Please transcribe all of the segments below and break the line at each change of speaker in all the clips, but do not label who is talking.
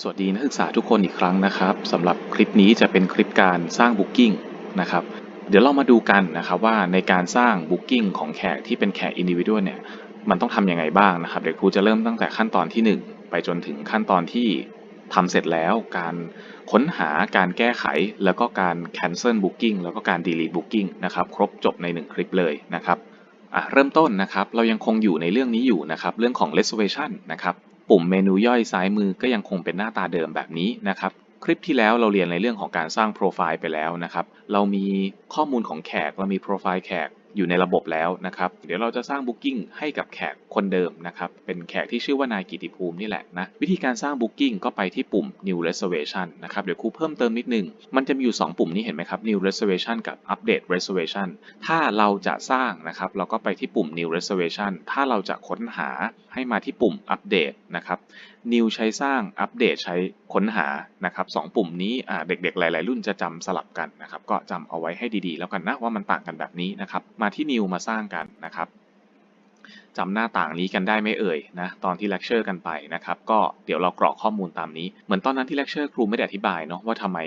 สวัสดีนักศึกษาทุกคนอีกครั้งนะครับสำหรับคลิปนี้จะเป็นคลิปการสร้าง Booking นะครับเดี๋ยวเรามาดูกันนะครับว่าในการสร้าง Booking ของแขกที่เป็นแขก Individual เนี่ยมันต้องทำยังไงบ้างนะครับเดี๋ยวครูจะเริ่มตั้งแต่ขั้นตอนที่ 1 ไปจนถึงขั้นตอนที่ทำเสร็จแล้ว การค้นหาการแก้ไข แล้วก็การ cancel booking แล้วก็การ delete booking นะครับครบจบใน 1 คลิปเลยนะครับอะเริ่มต้นนะครับเรายังคงอยู่ในเรื่องนี้อยู่นะครับเรื่องของ reservation นะครับ ปุ่มเมนูย่อยซ้ายมือก็ยังคงเป็นหน้าตาเดิมแบบนี้นะครับคลิปที่แล้วเราเรียนในเรื่องของการสร้างโปรไฟล์ไปแล้วนะครับ เรามีข้อมูลของแขก เรามีโปรไฟล์แขก อยู่ในระบบแล้วนะครับ เดี๋ยวเราจะสร้าง Booking ให้กับแขกคนเดิมนะครับ เป็นแขกที่ชื่อว่านายกิติภูมินี่แหละนะ วิธีการสร้าง Booking ก็ไปที่ปุ่ม New Reservation นะครับ เดี๋ยวครูเพิ่มเติมนิดนึง มันจะมีอยู่ 2 ปุ่มนี้เห็นไหมครับ New Reservation กับ Update Reservation ถ้าเราจะสร้างนะครับ เราก็ไปที่ปุ่ม New Reservation ถ้าเราจะค้นหาให้มาที่ปุ่ม Update นะครับ New ใช้สร้าง Update ใช้ค้นหานะครับสองปุ่มนี้เด็กๆ หลาย ๆ รุ่นจะจำสลับกันนะครับก็จำเอาไว้ให้ดีๆ แล้วกันนะว่ามันต่างกันแบบนี้นะครับมาที่ New มาสร้างกันนะครับจำหน้าต่างนี้กันได้ไหมเอ่ยนะตอนที่เลคเชอร์กันไปนะครับก็เดี๋ยวเรากรอกข้อมูลตามนี้ เหมือนตอนนั้นที่เลคเชอร์ครูไม่ได้อธิบายเนาะว่าทำไม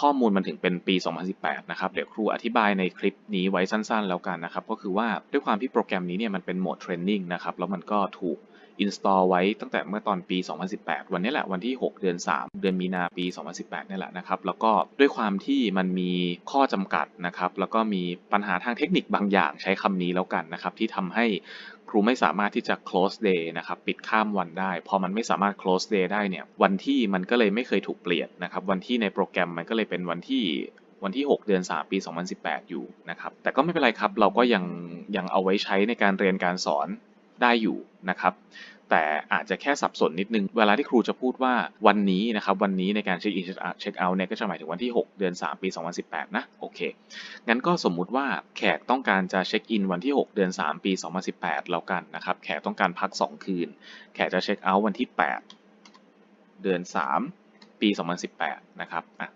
ข้อมูลมันถึงเป็นปี 2018 นะครับเดี๋ยวครูอธิบายในคลิปนี้ไว้สั้นๆ แล้วกันนะครับก็คือว่าด้วยความที่โปรแกรมนี้เนี่ยมันเป็นโหมดเทรนนิ่งนะครับแล้วมันก็ถูก install ไว้ตั้งแต่เมื่อตอนปี 2018 วันนี้แหละวันที่ 6 เดือน 3 เดือนมีนาปี 2018นี่แหละนะครับ แล้วก็ด้วยความที่มันมีข้อจำกัดนะครับ แล้วก็มีปัญหาทางเทคนิคบางอย่างใช้คำนี้แล้วกันนะครับ ที่ทำให้ครูไม่สามารถที่จะ close day นะครับ ปิดข้ามวันได้ พอมันไม่สามารถ close day ได้เนี่ย วันที่มันก็เลยไม่เคยถูกเปลี่ยนนะครับ วันที่ในโปรแกรมมันก็เลยเป็นวันที่วันที่ 6 เดือน 3 ปี 2018 อยู่นะครับ แต่ก็ไม่เป็นไรครับ เราก็ยังยังเอาไว้ใช้ในการเรียนการสอน ได้อยู่นะครับแต่อาจจะแค่สับสนนิดนึง เวลาที่ครูจะพูดว่าวันนี้นะครับวันนี้ในการเช็คอินเช็คเอาท์เนี่ยก็จะหมายถึงวันที่ 6 เดือน 3 ปี 2018 นะโอเค งั้นก็สมมุติว่าแขกต้องการจะเช็คอินวันที่ 6 เดือน 3 ปี 2018 แล้วกันนะครับแขกต้องการพัก 2 คืน แขกจะเช็คเอาท์วันที่ 8 เดือน 3 ปี 2018 นะครับอะ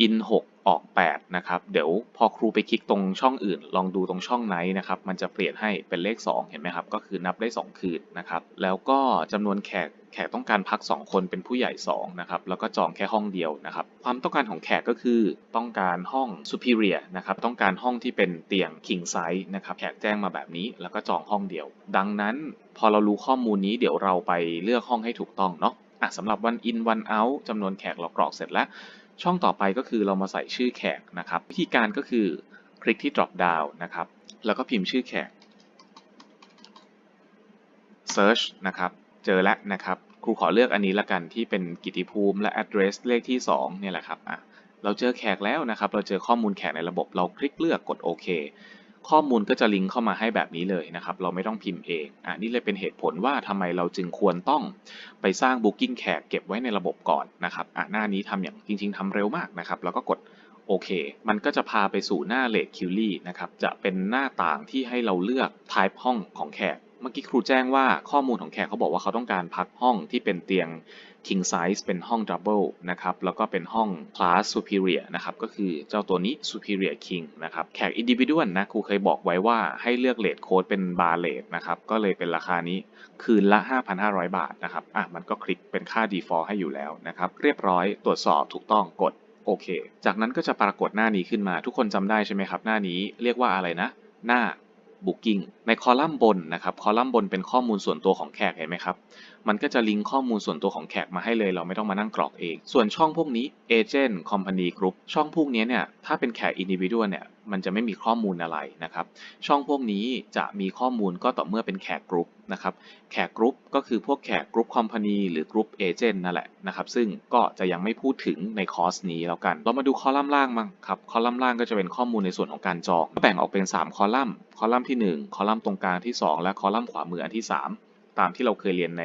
อิน6ออก 8 นะครับ เดี๋ยวพอครูไปคลิกตรงช่องอื่น ลองดูตรงช่องไหนนะครับ มันจะเปลี่ยนให้เป็นเลข 2 เห็นไหมครับ ก็คือนับได้ 2 คืนนะครับ แล้วก็จำนวนแขกแขกต้องการพัก 2 คนเป็นผู้ใหญ่ 2 นะครับ แล้วก็จองแค่ห้องเดียวนะครับ ความต้องการของแขกก็คือต้องการห้อง superior นะครับ ต้องการห้องที่เป็นเตียง king size นะครับ แขกแจ้งมาแบบนี้ แล้วก็จองห้องเดียว ดังนั้นพอเรารู้ข้อมูลนี้เดี๋ยวเราไปเลือกห้องให้ถูกต้องเนาะะสำหรับ one in one out จำนวนแขกเรากรอกเสร็จแล้ว ช่องต่อไปก็คือเรามาใส่ชื่อแขกนะครับ วิธีการก็คือคลิกที่ drop down นะครับ แล้วก็พิมพ์ชื่อแขก search นะครับ เจอแล้วนะครับ ครูขอเลือกอันนี้ละกันที่เป็นกิติภูมิและ address เลขที่ 2 เนี่ยแหละครับอะเราเจอแขกแล้วนะครับ เราเจอข้อมูลแขกในระบบ เราคลิกเลือกกดโอเค ข้อมูลก็จะลิงก์เข้ามาให้แบบนี้เลยนะครับ เราไม่ต้องพิมพ์เองอะนี่เลยเป็นเหตุผลว่าทำไมเราจึงควรต้องไปสร้าง Booking แขกเก็บไว้ในระบบก่อนนะครับอะหน้านี้ทำอย่างจริง ๆทำเร็วมากนะครับ แล้วก็กดโอเค มันก็จะพาไปสู่หน้า Late Query นะครับ จะเป็นหน้าต่างที่ให้เราเลือก type ห้องของแขก เมื่อกี้ครูแจ้งว่าข้อมูลของแขกเขาบอกว่าเขาต้องการพักห้องที่เป็นเตียง king size เป็นห้อง double นะครับแล้วก็เป็นห้อง class superior นะครับก็คือเจ้าตัวนี้ superior king นะครับแขก individual นะครูเคยบอกไว้ว่าให้เลือก rate code เป็น bar rate นะครับก็เลยเป็นราคานี้คืนละ 5,500 บาทนะครับอะมันก็คลิกเป็นค่า default ให้อยู่แล้วนะครับเรียบร้อยตรวจสอบถูกต้องกดโอเค จากนั้นก็จะปรากฏหน้านี้ขึ้นมา ทุกคนจำได้ใช่ไหมครับ หน้านี้เรียกว่าอะไรนะ หน้า Booking ในคอลัมน์บนนะครับ คอลัมน์บนเป็นข้อมูลส่วนตัวของแขกเห็นไหมครับ มันก็จะลิงก์ข้อมูลส่วนตัวของแขกมาให้เลย เราไม่ต้องมานั่งกรอกเอง ส่วนช่องพวกนี้ Agent Company Group ช่องพวกนี้เนี่ยถ้าเป็นแขก Individual เนี่ยมันจะไม่มีข้อมูลอะไรนะครับช่องพวกนี้จะมีข้อมูลก็ต่อเมื่อเป็นแขกกรุ๊ปนะครับแขกกรุ๊ปก็คือพวกแขกกรุ๊ปคอมพานีหรือกรุ๊ปเอเจนต์นั่นแหละนะครับซึ่งก็จะยังไม่พูดถึงในคอร์สนี้แล้วกัน เรามาดูคอลัมน์ล่างมั้งครับคอลัมน์ล่างก็จะเป็นข้อมูลในส่วนของการจองก็แบ่งออกเป็น 3 คอลัมน์ คอลัมน์ที่ 1 คอลัมน์ตรงกลางที่ 2 และคอลัมน์ขวามืออันที่ 3 ตามที่เราเคยเรียนใน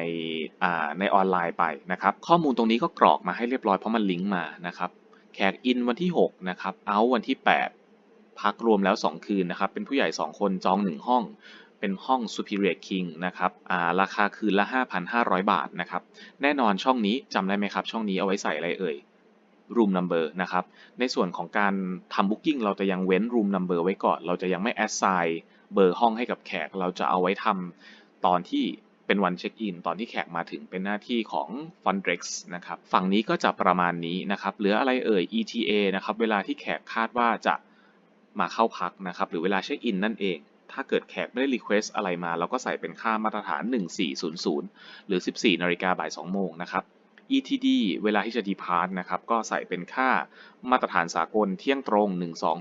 อ่าในออนไลน์ไปนะครับ ข้อมูลตรงนี้ก็กรอกมาให้เรียบร้อยเพราะมันลิงก์มานะครับแขกอินวันที่ 6 นะครับ เอาวันที่ 8 พักรวมแล้ว 2 คืนนะครับ เป็นผู้ใหญ่ 2 คนจอง 1 ห้อง เป็นห้อง Superior King นะครับาราคาคืนละ 5,500 บาทนะครับ แน่นอนช่องนี้จำได้ไหมครับ ช่องนี้เอาไว้ใส่อะไรเอ่ย room number นะครับ ในส่วนของการทำ booking เราจะยังเว้น room number ไว้ก่อน เราจะยังไม่ assign เบอร์ห้องให้กับแขก เราจะเอาไว้ทำตอนที่ เป็นวันเช็คอินตอนที่แขกมาถึงเป็นหน้าที่ของ f u n d r e x นะครับฝั่งนี้ก็จะประมาณนี้นะครับเหลืออะไรเอ่ย ETA นะครับเวลาที่แขกคาดว่าจะมาเข้าพักนะครับหรือเวลาเช็คอินนั่นเองถ้าเกิดแขกไม่ได้ request อะไรมา เราก็ใส่เป็นค่ามาตรฐาน 1400 หรือ 14นาฬิกาบ่าย2โมงนะครับ ETD เวลาที่จะ depart นะครับ ก็ใส่เป็นค่ามาตรฐานสากลเที่ยงตรง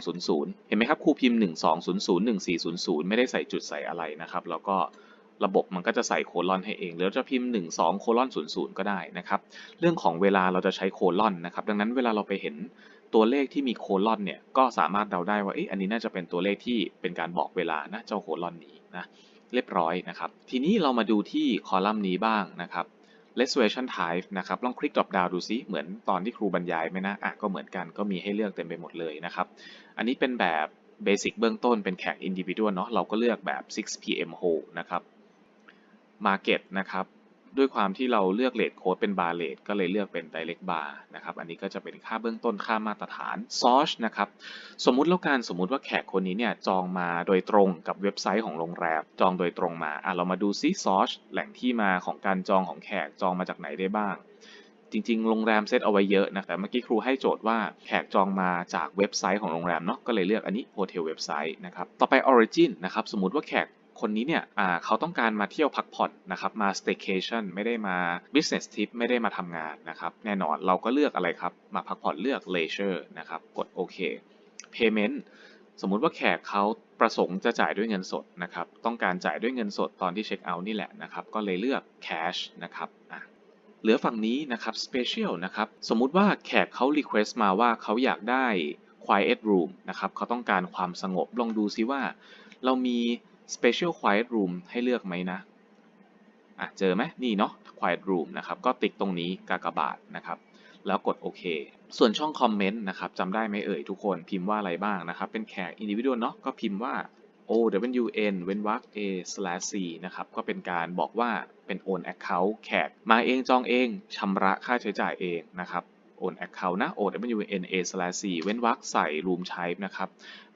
1200 เห็นไหมครับครูพิมพ์ 1200 1400 ไม่ได้ใส่จุดใส่อะไรนะครับ แล้วก็ ระบบมันก็จะใส่โคลอนให้เองหรือจะพิมพ์ 12โคลอน00 ก็ได้นะครับ เรื่องของเวลาเราจะใช้โคลอนนะครับ ดังนั้นเวลาเราไปเห็นตัวเลขที่มีโคลอนเนี่ย ก็สามารถเดาได้ว่าเอ๊ะอันนี้น่าจะเป็นตัวเลขที่เป็นการบอกเวลานะเจ้าโคลอนนี้นะ เรียบร้อยนะครับ ทีนี้เรามาดูที่คอลัมน์นี้บ้างนะครับ reservation type นะครับ ลองคลิก drop down ดูซิ เหมือนตอนที่ครูบรรยายไหมนะ อะ ก็เหมือนกัน ก็มีให้เลือกเต็มไปหมดเลยนะครับ อันนี้เป็นแบบเบสิกเบื้องต้นเป็นแขก individual เนาะ เราก็เลือกแบบ 6 pm hold นะครับ market นะครับด้วยความที่เราเลือกเลทโค้ดเป็นบาร์เลทก็เลยเลือกเป็น direct bar นะครับ อันนี้ก็จะเป็นค่าเบื้องต้นค่ามาตรฐาน source นะครับ สมมุติแล้วกันสมมุติว่าแขกคนนี้เนี่ยจองมาโดยตรงกับเว็บไซต์ของโรงแรม จองโดยตรงมา อะเรามาดูซิ source แหล่งที่มาของการจองของแขกจองมาจากไหนได้บ้าง จริงๆ โรงแรมเซตเอาไว้เยอะนะแต่เมื่อกี้ครูให้โจทย์ว่าแขกจองมาจากเว็บไซต์ของโรงแรมเนาะ ก็เลยเลือกอันนี้ hotel เว็บไซต์นะครับ ต่อไป origin นะครับ สมมติว่าแขก คนนี้เนี่ยเขาต้องการมาเที่ยวพักผ่อนนะครับมา staycation ไม่ได้มา business trip ไม่ได้มาทำงานนะครับแน่นอนเราก็เลือกอะไรครับ มาพักผ่อนเลือก leisure นะครับกดโอเค payment สมมุติว่าแขกเขาประสงค์จะจ่ายด้วยเงินสดนะครับ ต้องการจ่ายด้วยเงินสดตอนที่เช็คเอาท์นี่แหละนะครับ ก็เลยเลือก cash นะครับเหลือฝั่งนี้นะครับ special นะครับ สมมุติว่าแขกเขา request มาว่าเขาอยากได้ quiet room นะครับ เขาต้องการความสงบ ลองดูซิว่า เรามี special quiet room ให้เลือกไหมนะอะเจอไหมนี่เนาะ quiet room นะครับ ก็ติ๊กตรงนี้กากบาทนะครับ แล้วกดโอเค ส่วนช่องคอมเมนต์นะครับจำได้ไหมเอ่ยทุกคนพิมพ์ว่าอะไรบ้างนะครับ เป็นแขก individual เนาะก็พิมพ์ว่า o w n เว้นวรรค a slash c นะครับ ก็เป็นการบอกว่าเป็น own account แขก มาเองจองเองชำระค่าใช้จ่ายเองนะครับ own account นะ o w n a slash c เว้นวรรคใส่ room type นะครับ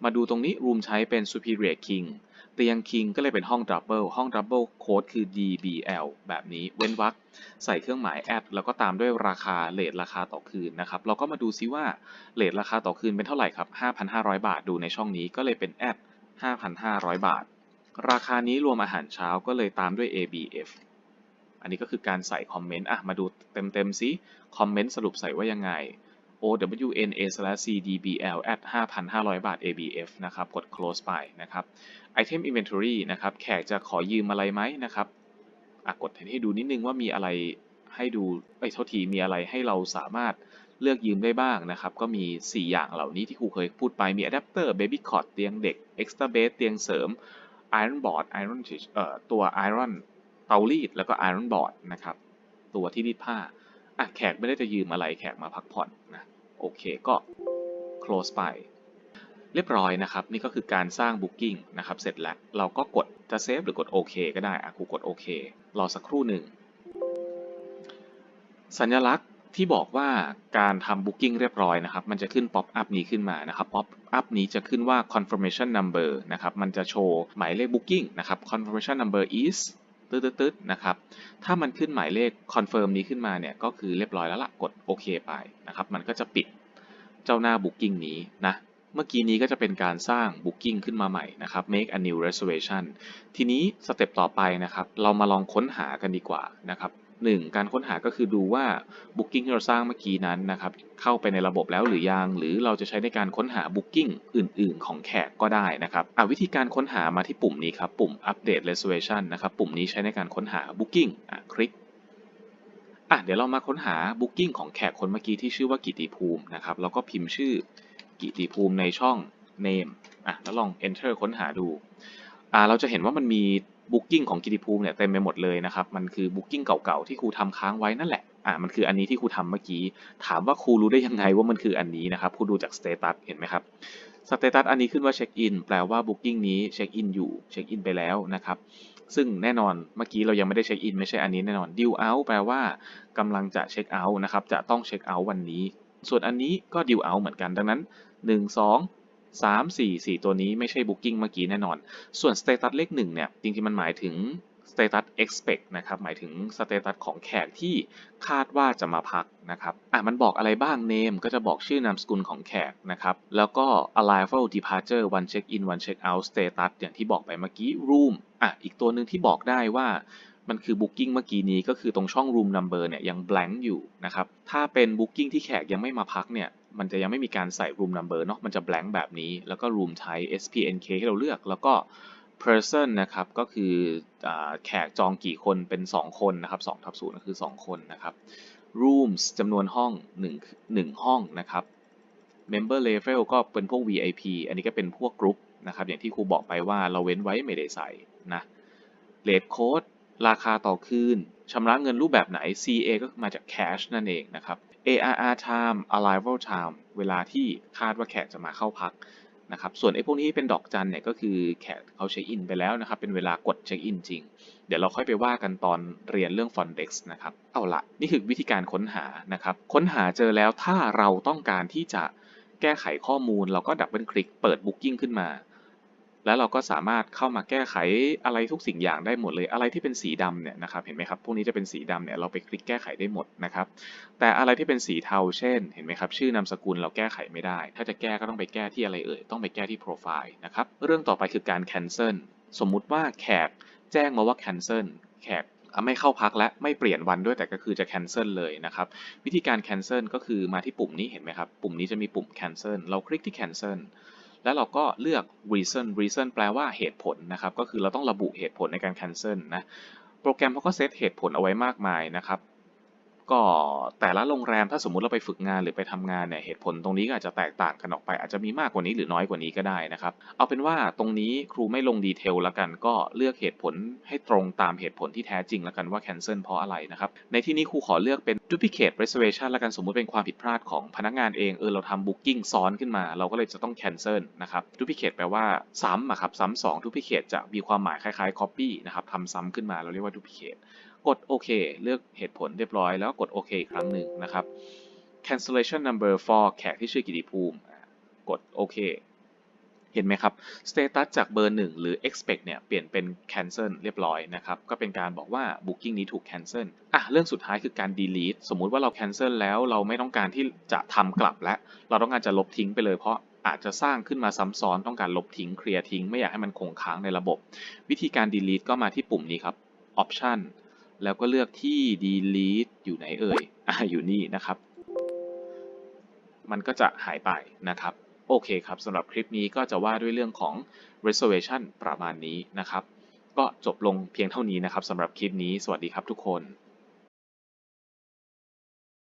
มาดูตรงนี้ room type เป็น superior king เตียง king ก็เลยเป็นห้อง double ห้อง double โค้ดคือ dbl แบบนี้เว้นวรรคใส่เครื่องหมาย at แล้วก็ตามด้วยราคาเลทราคาต่อคืนนะครับ เราก็มาดูซิว่าเลทราคาต่อคืนเป็นเท่าไหร่ครับ 5,500 บาทดูในช่องนี้ก็เลยเป็น at 5,500 บาท ราคานี้รวมอาหารเช้าก็เลยตามด้วย abf อันนี้ก็คือการใส่คอมเมนต์อะมาดูเต็มๆซิคอมเมนต์สรุปใส่ว่ายังไง OWNA/CDBL at 5,500 บาท ABF นะครับ กด close ไปนะครับ Item Inventory นะครับ แขกจะขอยืมอะไรไหมนะครับอะกดให้ดูนิดนึงว่ามีอะไรให้ดูไอ้ยโทษทีมีอะไรให้เราสามารถเลือกยืมได้บ้างนะครับ ก็มี 4 อย่างเหล่านี้ที่ครูเคยพูดไป มี Adapter Baby Cot เตียงเด็ก Extra Bed เตียงเสริม Iron Board Iron เอ่อตัว Iron เตารีดแล้วก็ Iron Board นะครับ ตัวที่รีดผ้าอะแขกไม่ได้จะยืมอะไรแขกมาพักผ่อนนะ โอเคก็ close ไป เรียบร้อยนะครับ นี่ก็คือการสร้าง booking นะครับ เสร็จแล้วเราก็กดจะเซฟหรือกดโอเคก็ได้อะครูกดโอเครอสักครู่หนึ่ง สัญลักษณ์ที่บอกว่าการทำ booking เรียบร้อยนะครับ มันจะขึ้น pop up นี้ขึ้นมานะครับ pop up นี้จะขึ้นว่า confirmation number นะครับ มันจะโชว์หมายเลข booking นะครับ confirmation number is ตืดๆนะครับ ถ้ามันขึ้นหมายเลขคอนเฟิร์มนี้ขึ้นมาเนี่ยก็คือเรียบร้อยแล้วละกดโอเคไปนะครับ มันก็จะปิดเจ้าหน้า booking นี้นะเมื่อกี้นี้ก็จะเป็นการสร้าง booking ขึ้นมาใหม่นะครับ make a new reservation ทีนี้สเต็ปต่อไปนะครับ เรามาลองค้นหากันดีกว่านะครับ 1. การค้นหาก็คือดูว่า Booking ที่เราสร้างเมื่อกี้นั้นนะครับเข้าไปในระบบแล้วหรือยัง หรือเราจะใช้ในการค้นหา Booking อื่น ๆ ของแขกก็ได้นะครับวิธีการค้นหามาที่ปุ่มนี้ครับปุ่ม Update Reservation นะครับปุ่มนี้ใช้ในการค้นหา Booking อะคลิกอะเดี๋ยวเรามาค้นหา Booking ของแขกคนเมื่อกี้ที่ชื่อว่ากิติภูมินะครับแล้วก็พิมพ์ชื่อกิติภูมิในช่อง Name อะแล้วลอง Enter ค้นหาดูอ่าเราจะเห็นว่ามันมี บุ๊กิ้งของกิติภูมิเนี่ยเต็มไปหมดเลยนะครับ มันคือบุ๊กิ้งเก่าๆที่ครูทำค้างไว้นั่นแหละ อ่า มันคืออันนี้ที่ครูทำเมื่อกี้ ถามว่าครูรู้ได้ยังไงว่ามันคืออันนี้นะครับ ครูดูจากสเตตัสเห็นไหมครับ สเตตัสอันนี้ขึ้นว่าเช็คอินแปลว่าบุ๊กิ้งนี้เช็คอินอยู่ เช็คอินไปแล้วนะครับ ซึ่งแน่นอนเมื่อกี้เรายังไม่ได้เช็คอินไม่ใช่อันนี้แน่นอนดิวเอาแปลว่ากำลังจะเช็คเอาท์นะครับ จะต้องเช็คเอาท์วันนี้ ส่วนอันนี้ก็ดิวเอาท์เหมือนกัน ดังนั้น 1 2 3 4 4 ตัวนี้ไม่ใช่ Booking เมื่อกี้แน่นอน ส่วน Status เลข1เนี่ย จริงๆ มันหมายถึง status expect นะครับ หมายถึง status ของแขกที่คาดว่าจะมาพักนะครับอะมันบอกอะไรบ้าง name ก็จะบอกชื่อนามสกุลของแขกนะครับ แล้วก็ arrival departure one check in one check out status อย่างที่บอกไปเมื่อกี้ room อะอีกตัวหนึ่งที่บอกได้ว่ามันคือ booking เมื่อกี้นี้ก็คือตรงช่อง room number เนี่ยยัง blank อยู่นะครับ ถ้าเป็น booking ที่แขกยังไม่มาพักเนี่ย มันจะยังไม่มีการใส่ room number เนาะมันจะ blank แบบนี้ แล้วก็ room type SPNK ให้เราเลือก แล้วก็ person นะครับ ก็คืออแขกจองกี่คนเป็น 2 คนนะครับ2ทับ0ก็คือ 2 คนนะครับ rooms จำนวนห้อง1 1ห้องนะครับ member level ก็เป็นพวก VIP อันนี้ก็เป็นพวกกรุ๊ปนะครับ อย่างที่ครูบอกไปว่าเราเว้นไว้ไม่ได้ใส่นะ rate code ราคาต่อคืนชำระเงินรูปแบบไหน CA ก็มาจาก cash นั่นเองนะครับ ARR time arrival time เวลาที่คาดว่าแขกจะมาเข้าพักนะครับ ส่วนไอ้พวกนี้เป็นดอกจันเนี่ยก็คือแขกเขาเช็คอินไปแล้วนะครับ เป็นเวลากดเช็คอินจริง เดี๋ยวเราค่อยไปว่ากันตอนเรียนเรื่อง Fondex นะครับ เอาละนี่คือวิธีการค้นหานะครับ ค้นหาเจอแล้วถ้าเราต้องการที่จะแก้ไขข้อมูลเราก็ดับเบิลคลิกเปิด Booking ขึ้นมา แล้วเราก็สามารถเข้ามาแก้ไขอะไรทุกสิ่งอย่างได้หมดเลยอะไรที่เป็นสีดำเนี่ยนะครับเห็นไหมครับพวกนี้จะเป็นสีดำเนี่ยเราไปคลิกแก้ไขได้หมดนะครับแต่อะไรที่เป็นสีเทาเช่นเห็นไหมครับชื่อนามสกุลเราแก้ไขไม่ได้ ถ้าจะแก้ก็ต้องไปแก้ที่อะไรเอ่ยต้องไปแก้ที่โปรไฟล์นะครับเรื่องต่อไปคือการ cancel สมมุติว่าแขกแจ้งมาว่า cancel แขกไม่เข้าพักและไม่เปลี่ยนวันด้วยแต่ก็คือจะ cancel เลยนะครับ วิธีการ cancel ก็คือมาที่ปุ่มนี้เห็นไหมครับ ปุ่มนี้จะมีปุ่ม cancel เราคลิกที่ cancel แล้วเราก็เลือก reason reason แปลว่าเหตุผลนะครับ ก็คือเราต้องระบุเหตุผลในการ cancel นะ โปรแกรมเขาก็เซตเหตุผลเอาไว้มากมายนะครับ ก็แต่ละโรงแรมถ้าสมมุติเราไปฝึกงานหรือไปทำงานเนี่ยเหตุผลตรงนี้ก็อาจจะแตกต่างกันออกไป อาจจะมีมากกว่านี้หรือน้อยกว่านี้ก็ได้นะครับ เอาเป็นว่าตรงนี้ครูไม่ลงดีเทลล้วกัน ก็เลือกเหตุผลให้ตรงตามเหตุผลที่แท้จริงล้วกันว่า cancel เพราะอะไรนะครับ ในที่นี้ครูขอเลือกเป็น duplicate reservation แล้วกันสมมุติเป็นความผิดพลาดของพนักงานเอง เออเราทำ booking ซ้อนขึ้นมา เราก็เลยจะต้อง cancel นะครับ duplicate แปลว่าซ้ำอะครับ ซ้ำสอง duplicate จะมีความหมายคล้ายๆ copy นะครับทำซ้ำขึ้นมาเราเรียกว่า duplicate กดโอเคเลือกเหตุผลเรียบร้อยแล้วก็กดโอเคอีกครั้งหนึ่งนะครับ cancellation number for แขกที่ชื่อกิติภูมิ กดโอเค เห็นไหมครับ status จากเบอร์1หรือ expect เนี่ยเปลี่ยนเป็น cancel เรียบร้อยนะครับ ก็เป็นการบอกว่า booking นี้ถูก cancel อะเรื่องสุดท้ายคือการ delete สมมุติว่าเรา cancel แล้วเราไม่ต้องการที่จะทำกลับแล้วเราต้องการจะลบทิ้งไปเลยเพราะอาจจะสร้างขึ้นมาซ้ำซ้อนต้องการลบทิ้งเคลียร์ทิ้งไม่อยากให้มันคงค้างในระบบ วิธีการ delete ก็มาที่ปุ่มนี้ครับ option แล้วก็เลือกที่ delete อยู่ไหนเอ่ย อ่าอยู่นี่นะครับ มันก็จะหายไปนะครับ โอเคครับสำหรับคลิปนี้ก็จะว่าด้วยเรื่องของ reservation ประมาณนี้นะครับ ก็จบลงเพียงเท่านี้นะครับสำหรับคลิปนี้สวัสดีครับทุกคน